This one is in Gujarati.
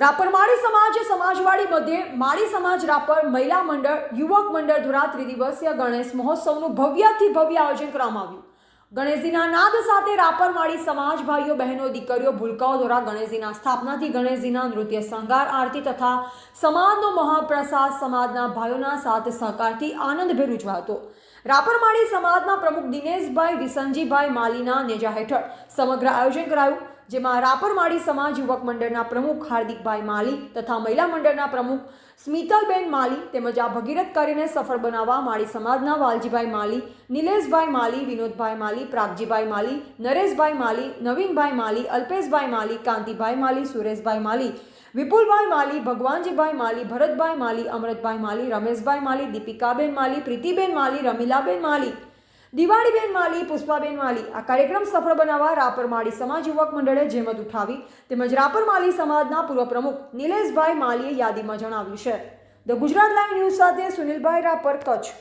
રાપર સમાજ, સમાજવાડી મધ્યે માળી સમાજ રાપર મહિલા મંડળ, યુવક મંડળ દ્વારા ત્રિદિવસીય ગણેશ મહોત્સવનું ભવ્યથી ભવ્ય આયોજન કરવામાં આવ્યું. ગણેશજીના નાદ સાથે રાપર માળી સમાજ ભાઈઓ, બહેનો, દીકરીઓ, ભૂલકાઓ દ્વારા ગણેશજીના સ્થાપનાથી ગણેશજીના નૃત્ય શણગાર, આરતી તથા સમાજનો મહાપ્રસાદ સમાજના ભાઈઓના સાથ સહકારથી આનંદભેર ઉજવાતો રાપર માળી સમાજના પ્રમુખ દિનેશભાઈ વિસનજીભાઈ માલીના નેજા હેઠળ સમગ્ર આયોજન કરાયું. જેમાં રાપરમાળી સમાજ યુવક મંડળના પ્રમુખ હાર્દિકભાઈ માલી તથા મહિલા મંડળના પ્રમુખ સ્મિતલબેન માલી તેમજ આ ભગીરથ કાર્યને સફળ બનાવવા માળી સમાજના વાલજીભાઈ માલી, નિલેશભાઈ માલી, વિનોદભાઈ માલી, પ્રાગજીભાઈ માલી, નરેશભાઈ માલી, નવીનભાઈ માલી, અલ્પેશભાઈ માલી, કાંતિભાઈ માલી, સુરેશભાઈ માલી, વિપુલભાઈ માલી, ભગવાનજીભાઈ માલી, ભરતભાઈ માલી અમૃતભાઈ માલી, રમેશભાઈ માલી, દીપિકાબેન માલી, પ્રીતિબેન માલી, રમીલાબેન માલી દિવાળીબેન માલી, પુષ્પાબેન માલી આ કાર્યક્રમ સફળ બનાવવા રાપર માળી સમાજ યુવક મંડળે જેમત ઉઠાવી તેમજ રાપર માલી સમાજના પૂર્વ પ્રમુખ નિલેશભાઈ માલીએ યાદીમાં જણાવ્યું છે. ધ ગુજરાત લાઈવ ન્યૂઝ સાથે સુનિલભાઈ રાપર કચ્છ.